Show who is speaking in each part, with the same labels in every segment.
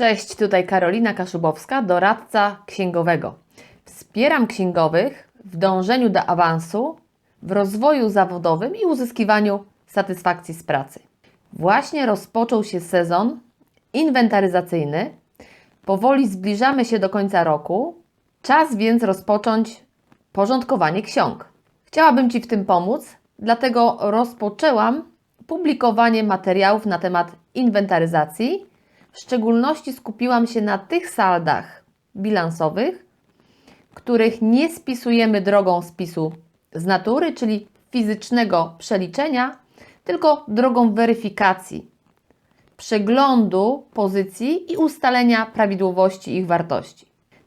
Speaker 1: Cześć, tutaj Karolina Kaszubowska, doradca księgowego. Wspieram księgowych w dążeniu do awansu, w rozwoju zawodowym i uzyskiwaniu satysfakcji z pracy. Właśnie rozpoczął się sezon inwentaryzacyjny. Powoli zbliżamy się do końca roku. Czas więc rozpocząć porządkowanie ksiąg. Chciałabym Ci w tym pomóc, dlatego rozpoczęłam publikowanie materiałów na temat inwentaryzacji. W szczególności skupiłam się na tych saldach bilansowych, których nie spisujemy drogą spisu z natury, czyli fizycznego przeliczenia, tylko drogą weryfikacji, przeglądu pozycji i ustalenia prawidłowości ich wartości.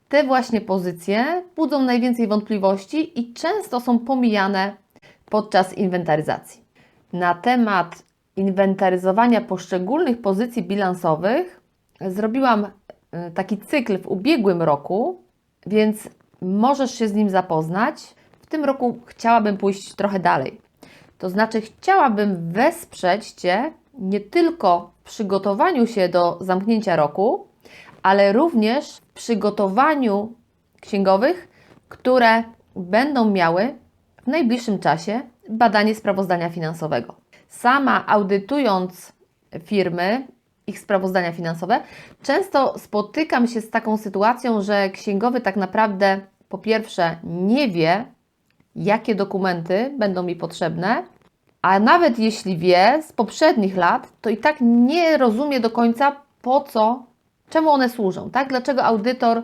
Speaker 1: Te właśnie pozycje budzą najwięcej wątpliwości i często są pomijane podczas inwentaryzacji. Na temat inwentaryzowania poszczególnych pozycji bilansowych zrobiłam e, taki cykl w ubiegłym roku, więc możesz się z nim zapoznać. W tym roku chciałabym pójść trochę dalej. To znaczy, chciałabym wesprzeć Cię nie tylko w przygotowaniu się do zamknięcia roku, ale również w przygotowaniu księgowych, które będą miały w najbliższym czasie badanie sprawozdania finansowego. Sama audytując firmy, ich sprawozdania finansowe, często spotykam się z taką sytuacją, że księgowy tak naprawdę po pierwsze nie wie, jakie dokumenty będą mi potrzebne, a nawet jeśli wie z poprzednich lat, to i tak nie rozumie do końca po co, czemu one służą, tak? Dlaczego audytor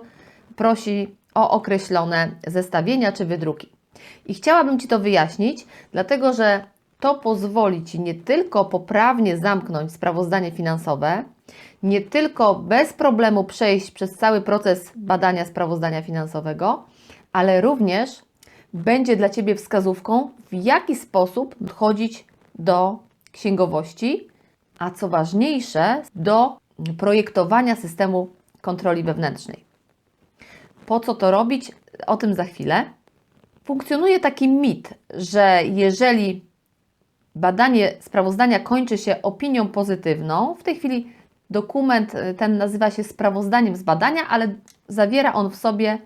Speaker 1: prosi o określone zestawienia czy wydruki. I chciałabym Ci to wyjaśnić, dlatego że to pozwoli Ci nie tylko poprawnie zamknąć sprawozdanie finansowe, nie tylko bez problemu przejść przez cały proces badania sprawozdania finansowego, ale również będzie dla Ciebie wskazówką, w jaki sposób podchodzić do księgowości, a co ważniejsze, do projektowania systemu kontroli wewnętrznej. Po co to robić? O tym za chwilę. Funkcjonuje taki mit, że jeżeli badanie sprawozdania kończy się opinią pozytywną, w tej chwili dokument ten nazywa się sprawozdaniem z badania, ale zawiera on w sobie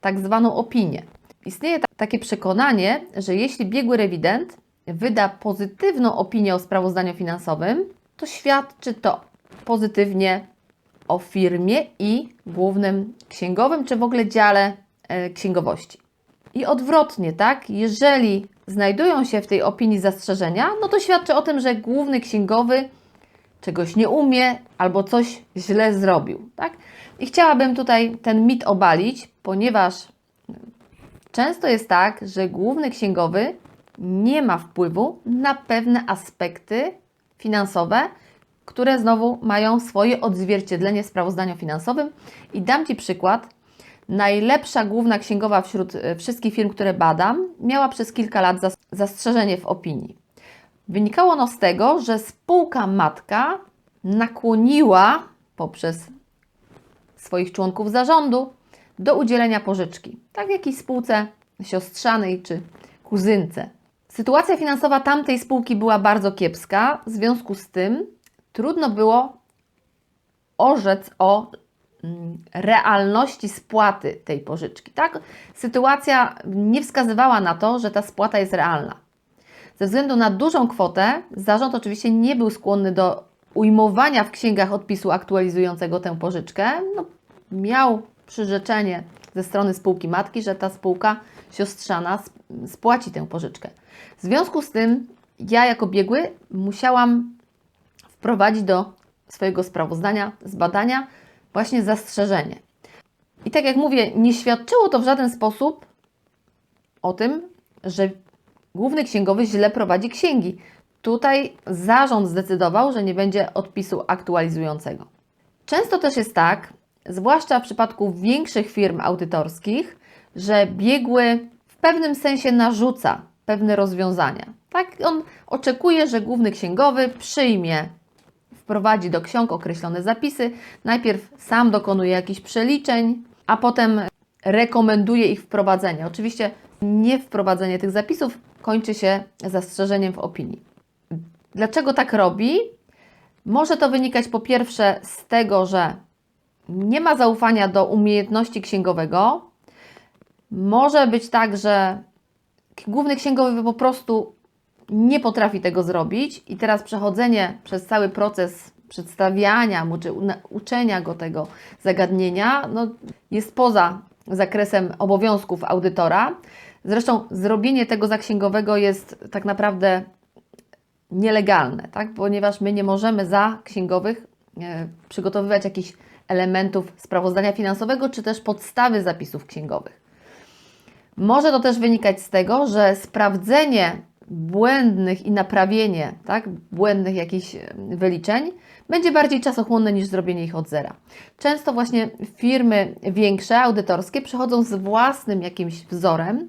Speaker 1: tak zwaną opinię. Istnieje takie przekonanie, że jeśli biegły rewident wyda pozytywną opinię o sprawozdaniu finansowym, to świadczy to pozytywnie o firmie i głównym księgowym, czy w ogóle dziale e, księgowości. I odwrotnie, tak? Jeżeli znajdują się w tej opinii zastrzeżenia, no to świadczy o tym, że główny księgowy czegoś nie umie albo coś źle zrobił, tak? I chciałabym tutaj ten mit obalić, ponieważ często jest tak, że główny księgowy nie ma wpływu na pewne aspekty finansowe, które znowu mają swoje odzwierciedlenie w sprawozdaniu finansowym. I dam Ci przykład. Najlepsza główna księgowa wśród e, wszystkich firm, które badam, miała przez kilka lat zastrzeżenie w opinii. Wynikało ono z tego, że spółka matka nakłoniła poprzez swoich członków zarządu do udzielenia pożyczki, tak w jakiejś spółce siostrzanej czy kuzynce. Sytuacja finansowa tamtej spółki była bardzo kiepska, w związku z tym trudno było orzec o realności spłaty tej pożyczki. Tak? Sytuacja nie wskazywała na to, że ta spłata jest realna. Ze względu na dużą kwotę, zarząd oczywiście nie był skłonny do ujmowania w księgach odpisu aktualizującego tę pożyczkę. No, miał przyrzeczenie ze strony spółki matki, że ta spółka siostrzana spłaci tę pożyczkę. W związku z tym, ja jako biegły musiałam wprowadzić do swojego sprawozdania z badania właśnie zastrzeżenie. I tak jak mówię, nie świadczyło to w żaden sposób o tym, że główny księgowy źle prowadzi księgi. Tutaj zarząd zdecydował, że nie będzie odpisu aktualizującego. Często też jest tak, zwłaszcza w przypadku większych firm audytorskich, że biegły w pewnym sensie narzuca pewne rozwiązania. Tak, on oczekuje, że główny księgowy przyjmie wprowadzi do ksiąg określone zapisy. Najpierw sam dokonuje jakichś przeliczeń, a potem rekomenduje ich wprowadzenie. Oczywiście nie wprowadzenie tych zapisów kończy się zastrzeżeniem w opinii. Dlaczego tak robi? Może to wynikać po pierwsze z tego, że nie ma zaufania do umiejętności księgowego, może być tak, że główny księgowy po prostu nie potrafi tego zrobić i teraz przechodzenie przez cały proces przedstawiania mu czy uczenia go tego zagadnienia no, jest poza zakresem obowiązków audytora. Zresztą zrobienie tego za księgowego jest tak naprawdę nielegalne, tak? ponieważ my nie możemy za księgowych e, przygotowywać jakichś elementów sprawozdania finansowego czy też podstawy zapisów księgowych. Może to też wynikać z tego, że sprawdzenie błędnych i naprawienie tak, błędnych jakichś wyliczeń będzie bardziej czasochłonne niż zrobienie ich od zera. Często właśnie firmy większe, audytorskie przychodzą z własnym jakimś wzorem,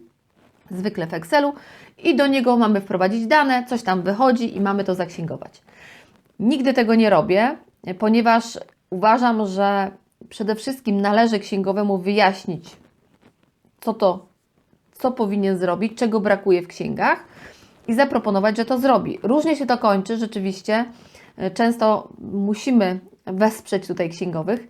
Speaker 1: zwykle w Excelu, i do niego mamy wprowadzić dane, coś tam wychodzi i mamy to zaksięgować. Nigdy tego nie robię, ponieważ uważam, że przede wszystkim należy księgowemu wyjaśnić, co to, co powinien zrobić, czego brakuje w księgach i zaproponować, że to zrobi. Różnie się to kończy, rzeczywiście. Często musimy wesprzeć tutaj księgowych.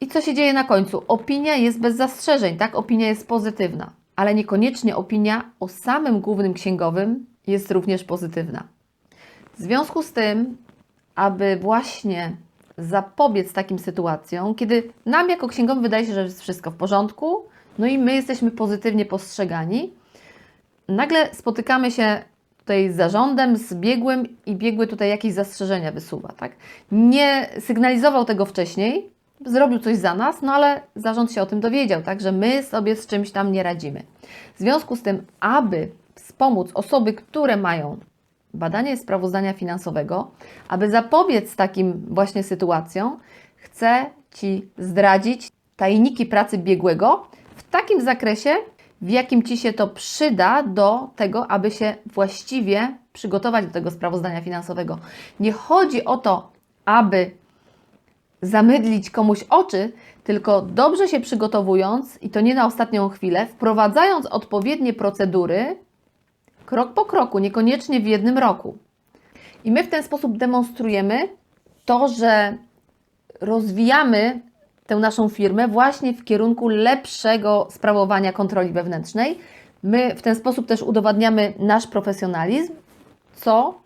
Speaker 1: I co się dzieje na końcu? Opinia jest bez zastrzeżeń, tak? Opinia jest pozytywna, ale niekoniecznie opinia o samym głównym księgowym jest również pozytywna. W związku z tym, aby właśnie zapobiec takim sytuacjom, kiedy nam jako księgowym wydaje się, że jest wszystko w porządku, no i my jesteśmy pozytywnie postrzegani, nagle spotykamy się tutaj zarządem, z biegłym i biegły tutaj jakieś zastrzeżenia wysuwa, tak? Nie sygnalizował tego wcześniej, zrobił coś za nas, no ale zarząd się o tym dowiedział, tak? Że my sobie z czymś tam nie radzimy. W związku z tym, aby wspomóc osoby, które mają badanie sprawozdania finansowego, aby zapobiec takim właśnie sytuacjom, chcę Ci zdradzić tajniki pracy biegłego w takim zakresie, w jakim Ci się to przyda do tego, aby się właściwie przygotować do tego sprawozdania finansowego. Nie chodzi o to, aby zamydlić komuś oczy, tylko dobrze się przygotowując, i to nie na ostatnią chwilę, wprowadzając odpowiednie procedury, krok po kroku, niekoniecznie w jednym roku. I my w ten sposób demonstrujemy to, że rozwijamy tę naszą firmę właśnie w kierunku lepszego sprawowania kontroli wewnętrznej. My w ten sposób też udowadniamy nasz profesjonalizm, co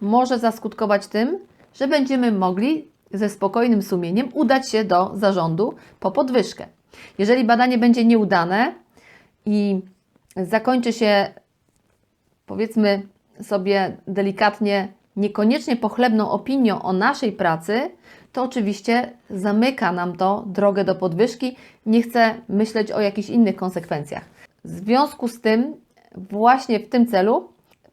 Speaker 1: może zaskutkować tym, że będziemy mogli ze spokojnym sumieniem udać się do zarządu po podwyżkę. Jeżeli badanie będzie nieudane i zakończy się, powiedzmy sobie delikatnie, niekoniecznie pochlebną opinią o naszej pracy, to oczywiście zamyka nam to drogę do podwyżki. Nie chcę myśleć o jakichś innych konsekwencjach. W związku z tym, właśnie w tym celu,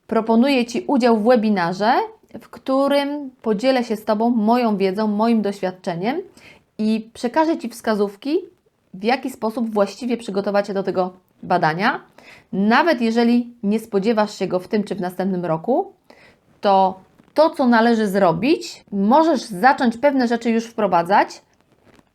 Speaker 1: proponuję Ci udział w webinarze, w którym podzielę się z Tobą moją wiedzą, moim doświadczeniem i przekażę Ci wskazówki, w jaki sposób właściwie przygotować się do tego badania. Nawet jeżeli nie spodziewasz się go w tym czy w następnym roku, to to, co należy zrobić, możesz zacząć pewne rzeczy już wprowadzać,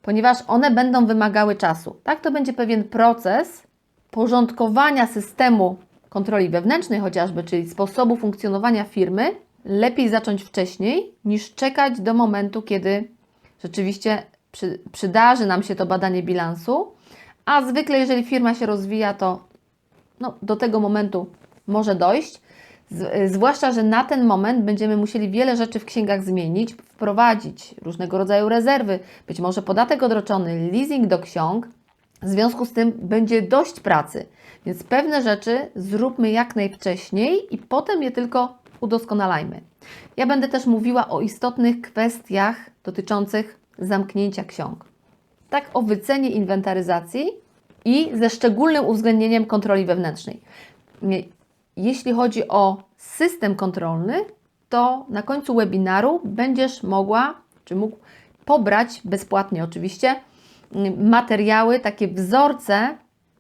Speaker 1: ponieważ one będą wymagały czasu. Tak, to będzie pewien proces porządkowania systemu kontroli wewnętrznej, chociażby, czyli sposobu funkcjonowania firmy. Lepiej zacząć wcześniej niż czekać do momentu, kiedy rzeczywiście przy, przydarzy nam się to badanie bilansu. A zwykle, jeżeli firma się rozwija, to no, do tego momentu może dojść. Z, zwłaszcza, że na ten moment będziemy musieli wiele rzeczy w księgach zmienić, wprowadzić różnego rodzaju rezerwy, być może podatek odroczony, leasing do ksiąg. W związku z tym będzie dość pracy, więc pewne rzeczy zróbmy jak najwcześniej i potem je tylko udoskonalajmy. Ja będę też mówiła o istotnych kwestiach dotyczących zamknięcia ksiąg. Tak o wycenie inwentaryzacji i ze szczególnym uwzględnieniem kontroli wewnętrznej. Jeśli chodzi o system kontrolny, to na końcu webinaru będziesz mogła, czy mógł pobrać bezpłatnie oczywiście materiały, takie wzorce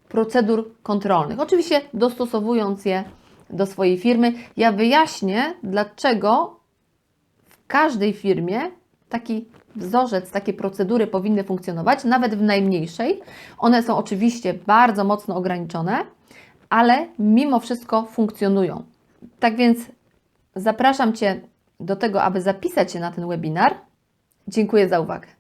Speaker 1: procedur kontrolnych. Oczywiście dostosowując je do swojej firmy. Ja wyjaśnię, dlaczego w każdej firmie taki wzorzec, takie procedury powinny funkcjonować, nawet w najmniejszej. One są oczywiście bardzo mocno ograniczone, ale mimo wszystko funkcjonują. Tak więc zapraszam Cię do tego, aby zapisać się na ten webinar. Dziękuję za uwagę.